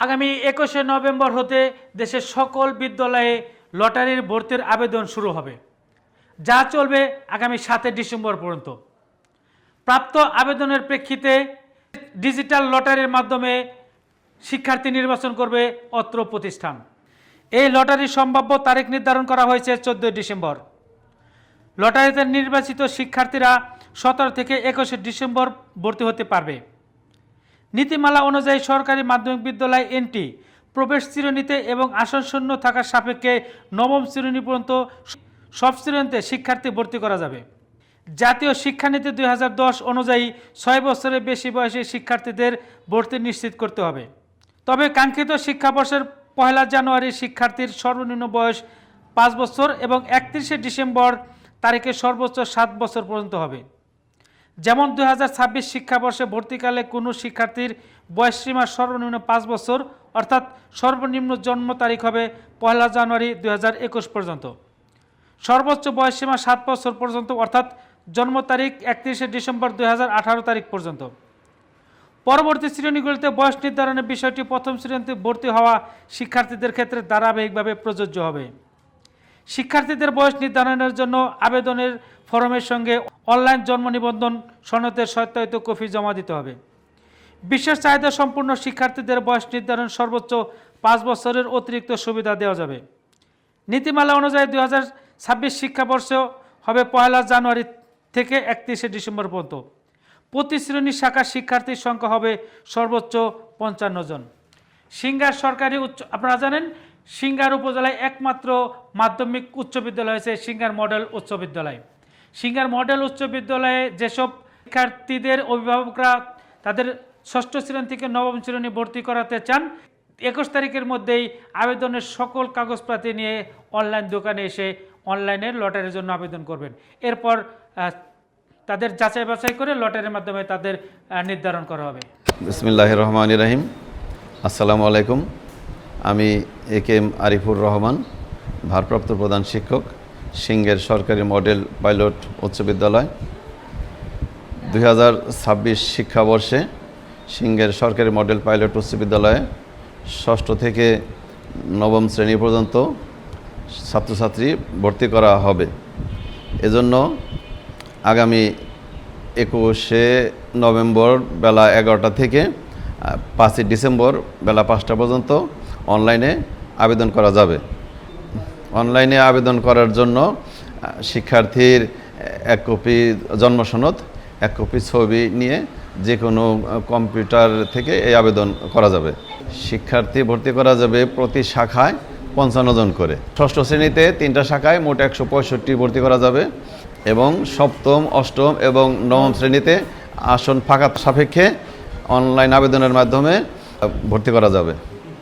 আগামী একুশে নভেম্বর হতে দেশের সকল বিদ্যালয়ে লটারির ভর্তির আবেদন শুরু হবে। যা চলবে আগামী সাতই ডিসেম্বর পর্যন্ত। প্রাপ্ত আবেদনের প্রেক্ষিতে ডিজিটাল লটারির মাধ্যমে শিক্ষার্থী নির্বাচন করবে অত্র প্রতিষ্ঠান। এই লটারির সম্ভাব্য তারিখ নির্ধারণ করা হয়েছে চোদ্দই ডিসেম্বর। লটারিতে নির্বাচিত শিক্ষার্থীরা সতেরো থেকে একুশে ডিসেম্বর ভর্তি হতে পারবে। নীতিমালা অনুযায়ী সরকারি মাধ্যমিক বিদ্যালয় এনটি, প্রবেশ শ্রেণীতে এবং আসন শূন্য থাকার সাপেক্ষে নবম শ্রেণি পর্যন্ত সব শ্রেণীতে শিক্ষার্থী ভর্তি করা যাবে। জাতীয় শিক্ষানীতি দুই হাজার দশ অনুযায়ী ছয় বছরের বেশি বয়সী শিক্ষার্থীদের ভর্তি নিশ্চিত করতে হবে। তবে কাঙ্ক্ষিত শিক্ষাবর্ষের পয়লা জানুয়ারি শিক্ষার্থীর সর্বনিম্ন বয়স পাঁচ বছর এবং একত্রিশে ডিসেম্বর তারিখে সর্বোচ্চ সাত বছর পর্যন্ত হবে। যেমন দুই হাজার ছাব্বিশ শিক্ষাবর্ষে ভর্তিকালে কোনো শিক্ষার্থীর বয়সসীমা সর্বনিম্ন পাঁচ বছর, অর্থাৎ সর্বনিম্ন জন্ম তারিখ হবে পয়লা জানুয়ারি দুই পর্যন্ত। সর্বোচ্চ বয়সসীমা সাত বছর পর্যন্ত, অর্থাৎ জন্ম তারিখ একত্রিশে ডিসেম্বর দুই তারিখ পর্যন্ত। পরবর্তী শ্রেণীগুলিতে বয়স নির্ধারণের বিষয়টি প্রথম শ্রেণীতে ভর্তি হওয়া শিক্ষার্থীদের ক্ষেত্রে ধারাবাহিকভাবে প্রযোজ্য হবে। শিক্ষার্থীদের বয়স নির্ধারণের জন্য আবেদনের ফরমের সঙ্গে অনলাইন জন্ম নিবন্ধন সনদের সত্যায়িত কপি জমা দিতে হবে। বিশেষ চাহিদা সম্পূর্ণ শিক্ষার্থীদের বয়স নির্ধারণ সর্বোচ্চ পাঁচ বছরের অতিরিক্ত সুবিধা দেওয়া যাবে। নীতিমালা অনুযায়ী দুই হাজার ছাব্বিশ শিক্ষাবর্ষ হবে পয়লা জানুয়ারি থেকে একত্রিশে ডিসেম্বর পর্যন্ত। প্রতি শ্রেণির শাখার শিক্ষার্থীর সংখ্যা হবে সর্বোচ্চ পঞ্চান্ন জন। সিঙ্গার সরকারি উচ্চ আপনারা জানেন সিঙ্গার উপজেলায় একমাত্র মাধ্যমিক উচ্চ বিদ্যালয় হয়েছে সিঙ্গার মডেল উচ্চ বিদ্যালয়। সিঙ্গার মডেল উচ্চ বিদ্যালয়ে যেসব শিক্ষার্থীদের অভিভাবকরা তাদের ষষ্ঠ শ্রেণি থেকে নবম শ্রেণি ভর্তি করাতে চান, একুশ তারিখের মধ্যেই আবেদনের সকল কাগজপাতি নিয়ে অনলাইন দোকানে এসে অনলাইনে লটারির জন্য আবেদন করবেন। এরপর তাদের যাচাই বাছাই করে লটারির মাধ্যমে তাদের নির্ধারণ করা হবে। বিসমিল্লাহ রহমান রাহিম। আসসালামু আলাইকুম। আমি A K M Arifur Rahman, ভারপ্রাপ্ত প্রধান শিক্ষক সিংহের সরকারি মডেল পাইলট উচ্চ বিদ্যালয়। দুই হাজার ছাব্বিশ শিক্ষাবর্ষে সিংহের সরকারি মডেল পাইলট উচ্চ বিদ্যালয়ে ষষ্ঠ থেকে নবম শ্রেণি পর্যন্ত ছাত্রছাত্রী ভর্তি করা হবে। এজন্য আগামী একুশে নভেম্বর বেলা এগারোটা থেকে পাঁচই ডিসেম্বর বেলা পাঁচটা পর্যন্ত অনলাইনে আবেদন করা যাবে। অনলাইনে আবেদন করার জন্য শিক্ষার্থীর এক কপি জন্ম সনদ, এক কপি ছবি নিয়ে যে কোনো কম্পিউটার থেকে এই আবেদন করা যাবে। শিক্ষার্থী ভর্তি করা যাবে প্রতি শাখায় পঞ্চান্ন জন করে। ষষ্ঠ শ্রেণীতে তিনটা শাখায় মোট একশো পঁয়ষট্টি ভর্তি করা যাবে এবং সপ্তম, অষ্টম এবং নবম শ্রেণীতে আসন ফাঁকা সাপেক্ষে অনলাইন আবেদনের মাধ্যমে ভর্তি করা যাবে।